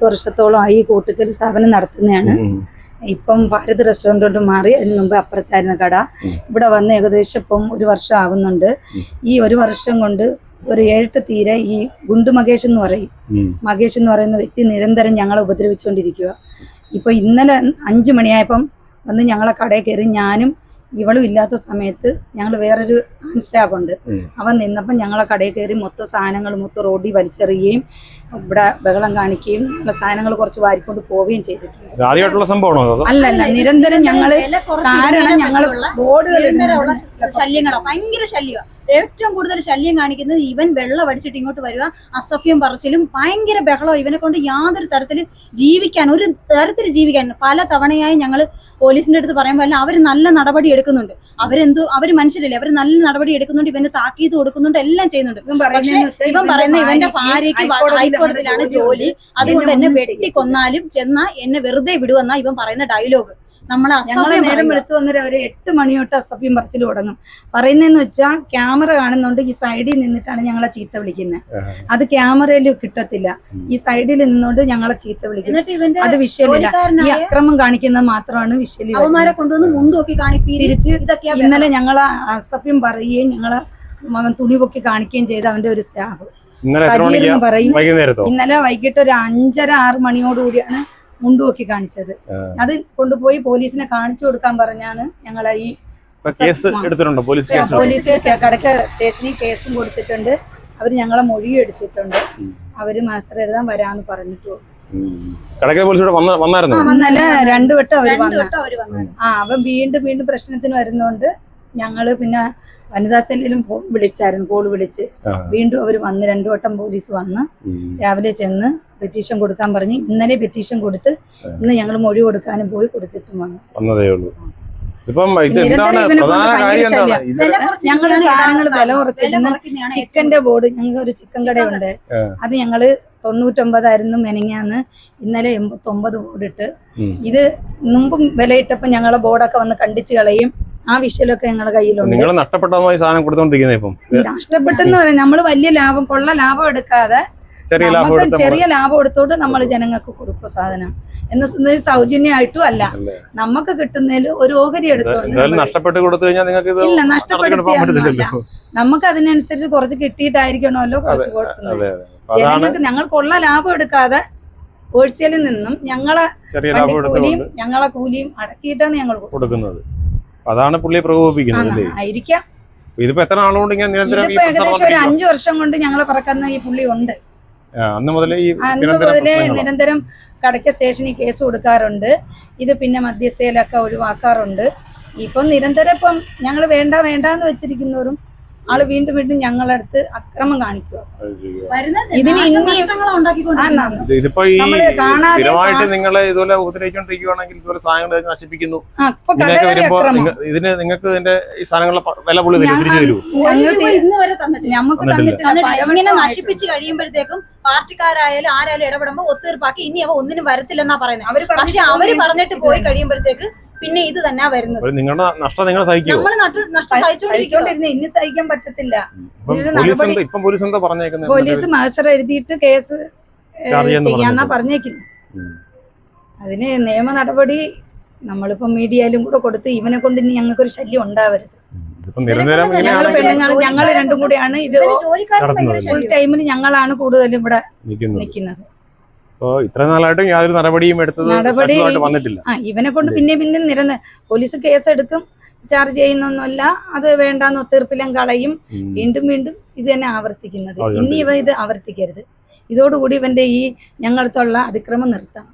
പത്ത് വർഷത്തോളമായി കൂട്ടുകൽ സ്ഥാപനം നടത്തുന്നതാണ്. ഇപ്പം ഭാരത് റെസ്റ്റോറന്റോട്ട് മാറി അതിന് മുമ്പ് അപ്പുറത്തായിരുന്ന കട. ഇവിടെ വന്ന് ഏകദേശം ഇപ്പം ഒരു വർഷം ആകുന്നുണ്ട് ഈ ഒരു വർഷം കൊണ്ട് ഒരു ഏഴെട്ട് തീരെ ഈ ഗുണ്ടു മകേഷ് എന്ന് പറയും. മകേഷ് എന്ന് പറയുന്ന വ്യക്തി നിരന്തരം ഞങ്ങളെ ഉപദ്രവിച്ചുകൊണ്ടിരിക്കുക ഇപ്പം ഇന്നലെ അഞ്ച് മണിയായപ്പം വന്ന് ഞങ്ങളെ കടയിൽ കയറി ഞാനും ഇവളും ഇല്ലാത്ത സമയത്ത് ഞങ്ങൾ വേറൊരു സ്റ്റാഫ് ഉണ്ട്. അവൻ നിന്നപ്പം ഞങ്ങളെ കടയിൽ കയറി മൊത്തം സാധനങ്ങൾ മൊത്തം റോഡിൽ വലിച്ചെറിയുകയും ഇവിടെ ബഹളം കാണിക്കുകയും ഞങ്ങളെ സാധനങ്ങൾ കുറച്ച് വാരിക്കൊണ്ട് പോവുകയും ചെയ്തിട്ടുണ്ട്. അല്ലല്ല നിരന്തരം ഞങ്ങൾ കാരണം ഞങ്ങൾ ബോർഡുകൾ നിരന്തരമുള്ള ഭയങ്കര ശല്യമാണ് ഏറ്റവും കൂടുതൽ ശല്യം കാണിക്കുന്നത് ഇവൻ വെള്ളം അടിച്ചിട്ട് ഇങ്ങോട്ട് വരിക അസഫ്യം പറച്ചിലും ഭയങ്കര ബഹളം ഇവനെ കൊണ്ട് യാതൊരു തരത്തിൽ ജീവിക്കാൻ ഒരു തരത്തിൽ ജീവിക്കാൻ പല തവണയായി ഞങ്ങൾ പോലീസിന്റെ അടുത്ത് പറയുമ്പോൾ അല്ല അവർ നല്ല നടപടി എടുക്കുന്നുണ്ട്. അവരെന്തോ അവർ മനുഷ്യരല്ലേ അവർ നല്ല നടപടി എടുക്കുന്നുണ്ട് ഇവന് താക്കീത് കൊടുക്കുന്നുണ്ട് എല്ലാം ചെയ്യുന്നുണ്ട്. ഇവൻ പക്ഷേ പറയുന്ന ഇവന്റെ ഭാര്യയ്ക്ക് ഹൈക്കോടതിയിലാണ് ജോലി. അതുകൊണ്ട് എന്നെ വെട്ടിക്കൊന്നാലും ചെന്നാ എന്നെ വെറുതെ വിടുവെന്നാ ഇവൻ പറയുന്ന ഡയലോഗ്. നമ്മളെ ഞങ്ങൾ അസഭ്യം നേരം എടുത്തു വെളുത്ത് വന്നൊരു ഒരു എട്ട് മണി തൊട്ട് അസഭ്യം പറിച്ചിൽ തുടങ്ങും. പറയുന്നതെന്ന് വെച്ചാൽ ക്യാമറ കാണുന്നുണ്ട് ഈ സൈഡിൽ നിന്നിട്ടാണ് ഞങ്ങളെ ചീത്ത വിളിക്കുന്നത് അത് ക്യാമറയിൽ കിട്ടത്തില്ല. ഈ സൈഡിൽ നിന്നുകൊണ്ട് ഞങ്ങളെ ചീത്ത വിളിക്കുന്നത് അത് വിഷയമില്ല ഈ അക്രമം കാണിക്കുന്നത് മാത്രമാണ് വിഷയം അവന്മാരെ കൊണ്ടുവന്ന് മുണ്ടോക്കി തിരിച്ച് ഇന്നലെ ഞങ്ങളെ അസഭ്യം പറയുകയും ഞങ്ങളെ അവൻ തുണി പൊക്കി കാണിക്കുകയും ചെയ്ത അവന്റെ ഒരു സ്റ്റാഫ്. സജീർ എന്ന് പറയും. വൈകുന്നേരത്തോ? ഇന്നലെ വൈകിട്ട് ഒരു അഞ്ചര ആറ് മണിയോടുകൂടിയാണ് മുണ്ടുപൊക്കി കാണിച്ചത്. അത് കൊണ്ടുപോയി പോലീസിനെ കാണിച്ചു കൊടുക്കാൻ പറഞ്ഞാണ് ഞങ്ങൾ ഈ കേസ് എടുത്തിട്ടുണ്ടോ? പോലീസ് കേസ് പോലീസ് കടക്ക സ്റ്റേഷനിൽ കേസും കൊടുത്തിട്ടുണ്ട്. അവർ ഞങ്ങളെ മൊഴി എടുത്തിട്ടുണ്ട്. അവർ മാസ്റ്റർ എഴുതാൻ വരാന്ന് പറഞ്ഞിട്ടു. കടക്കര പോലീസ് വന്നായിരുന്നു? വന്നല്ല? വന്നായിരുന്നോ രണ്ടു വട്ടം അവർ രണ്ടു വട്ടം അവർ വന്നു ആ അവൻ വീണ്ടും വീണ്ടും പ്രശ്നത്തിന് വരുന്നോണ്ട് ഞങ്ങൾ പിന്നെ വനിതാ സെല്ലിലും ഫോൺ വിളിച്ചായിരുന്നു കോൾ വിളിച്ച്. വീണ്ടും അവർ വന്ന് രണ്ടു വട്ടം പോലീസ് വന്ന് രാവിലെ ചെന്ന് പെറ്റീഷൻ കൊടുക്കാൻ പറഞ്ഞ് ഇന്നലെ പെറ്റീഷൻ കൊടുത്ത് ഇന്ന് ഞങ്ങൾ മൊഴി കൊടുക്കാനും പോയി കൊടുത്തിട്ടും വന്നു. വന്നതേ ഉള്ളൂ. ഇപ്പം എന്താണ് പ്രധാന കാര്യം എന്താണ്? ഇത് വില ഞങ്ങൾ സാധനങ്ങൾ. കുറച്ചിരുന്ന് ചിക്കന്റെ ബോർഡ് ഞങ്ങൾക്ക് ഒരു ചിക്കൻ കടയുണ്ട്. അത് ഞങ്ങൾ തൊണ്ണൂറ്റൊമ്പതായിരുന്നു മെനങ്ങാന്ന് ഇന്നലെ എൺപത്തൊമ്പത് ബോർഡിട്ട്. ഉം. ഇത് മുമ്പും വിലയിട്ടപ്പോ ഞങ്ങളെ ബോർഡൊക്കെ വന്ന് കണ്ടിച്ച് കളയും. ആ വിഷയിലൊക്കെ ഞങ്ങളുടെ കയ്യിലുണ്ട്. നിങ്ങൾ നഷ്ടപ്പെട്ടതുമായി സാധനം കൊടുത്തോണ്ടിരിക്കുന്നത് ഇപ്പം. നഷ്ടപ്പെട്ടെന്ന് പറയാം നമ്മൾ വലിയ ലാഭം കൊള്ള ലാഭം എടുക്കാതെ ചെറിയ ലാഭം നമുക്ക് ചെറിയ ലാഭം എടുത്തോണ്ട് നമ്മൾ ജനങ്ങൾക്ക് കൊടുക്കും സാധനം. എന്ന് സന്ദേശം സൗജന്യമായിട്ടും അല്ല. നമുക്ക് കിട്ടുന്നതിൽ ഒരു ഓഹരി എടുത്തോണ്ട് ഇല്ല പോകാൻ നമുക്ക് അതിനനുസരിച്ച് കുറച്ച് കിട്ടിയിട്ടായിരിക്കണമല്ലോ കുറച്ച് കൊടുക്കുന്നത്. ജനങ്ങൾക്ക് ഞങ്ങൾ കൊള്ള ലാഭം എടുക്കാതെ ഹോൾസെയിലിൽ നിന്നും ഞങ്ങളെ കൂലിയും ഞങ്ങളെ കൂലിയും അടക്കിയിട്ടാണ് ഞങ്ങൾ കൊടുക്കുന്നത്. അതാണ് പുള്ളിയെ പ്രകോപിപ്പിക്കുന്നത് ആയിരിക്കാം. ഇതിപ്പോ എത്ര നാളുകൊണ്ട് ഇങ്ങനെ നിരന്തരം ഇതിപ്പോ ഏകദേശം ഒരു? അഞ്ചു വർഷം കൊണ്ട് ഞങ്ങളെ പറക്കുന്ന ഈ പുള്ളി ഉണ്ട്. അന്ന് മുതലേ ഈ അന്ന് മുതലേ നിരന്തരം കടയ്ക്ക സ്റ്റേഷനിൽ കേസ് കൊടുക്കാറുണ്ട്. ഇത് പിന്നെ മധ്യസ്ഥയിലൊക്കെ ഒഴിവാക്കാറുണ്ട്. ഇപ്പം നിരന്തരം ഇപ്പം ഞങ്ങൾ വേണ്ട വേണ്ടാന്ന് വെച്ചിരിക്കുന്നവരും ആൾ വീണ്ടും വീണ്ടും ഞങ്ങളുടെ അടുത്ത് അക്രമം കാണിക്കുക വരുന്നത് ഇതിന് സ്ഥിരമായിട്ട് നിങ്ങളെ ഇതുപോലെ ഉപദ്രവിച്ചുകൊണ്ടിരിക്കുകയാണെങ്കിൽ ഇതുപോലെ സാധനങ്ങൾ നശിപ്പിക്കുന്നു. ആ ഇപ്പൊ ഇങ്ങനെയൊക്കെ വരുമ്പോ ഇതിന് നിങ്ങൾക്ക് ഇതിന്റെ ഈ സാധനങ്ങളുടെ വില പുള്ളി തിരിച്ചു തരൂ ഇങ്ങനെ. നശിപ്പിച്ച് കഴിയുമ്പോഴത്തേക്കും പാർട്ടിക്കാരായാലും ആരായാലും ഇടപെടുമ്പോ ഒത്തീർപ്പാക്കി ഇനി അവ ഒന്നിനും വരത്തില്ലെന്നാ പറയുന്നത് പക്ഷെ അവർ പറഞ്ഞിട്ട് പോയി കഴിയുമ്പോഴത്തേക്ക് പിന്നെ ഇത് തന്നെ വരുന്നത്. നിങ്ങളുടെ നഷ്ടം നിങ്ങൾ സഹിക്കും നമ്മൾ നഷ്ടം സഹിച്ചോണ്ടിരുന്ന ഇനി സഹിക്കാൻ പറ്റത്തില്ല. പോലീസ് എന്താ പോലീസ് എന്താ പറഞ്ഞേക്കുന്നത് പോലീസ് മാസ്റ്റർ എഴുതിയിട്ട് കേസ് ചാർജ് ചെയ്യാന്ന്. പറഞ്ഞേക്കുന്നത്. അതിന് നിയമ നടപടി നമ്മളിപ്പം മീഡിയയിലും കൂടെ കൊടുത്ത് ഇവനെ കൊണ്ട് ഇനി ഞങ്ങൾക്കൊരു ശല്യം ഉണ്ടാവരുത്. ഇതിപ്പം നിരന്തരം ഞങ്ങൾ ഞങ്ങൾ പെണ്ണുങ്ങൾ ഞങ്ങൾ രണ്ടും കൂടിയാണ് ഇത്. ഫുൾ ടൈമിന് ടൈമിൽ ഞങ്ങളാണ് കൂടുതലും ഇവിടെ നിൽക്കുന്നത്. അപ്പൊ ഇത്ര നാളായിട്ടും യാതൊരു നടപടിയും എടുത്തത് നടപടി- വന്നിട്ടില്ല. ആ ഇവനെ കൊണ്ട് പിന്നെ പിന്നെ നിരന്ന് പോലീസ് കേസ് എടുക്കും ചാർജ് ചെയ്യുന്നൊന്നുമല്ല അത് വേണ്ടാന്ന് ഒത്തീർപ്പിലും കളയും. വീണ്ടും വീണ്ടും ഇത് തന്നെ ആവർത്തിക്കുന്നത്. ഇനി ഇവ ഇത് ആവർത്തിക്കരുത്. ഇതോടുകൂടി ഇവന്റെ ഈ ഞങ്ങളടുത്തുള്ള അതിക്രമം നിർത്തണം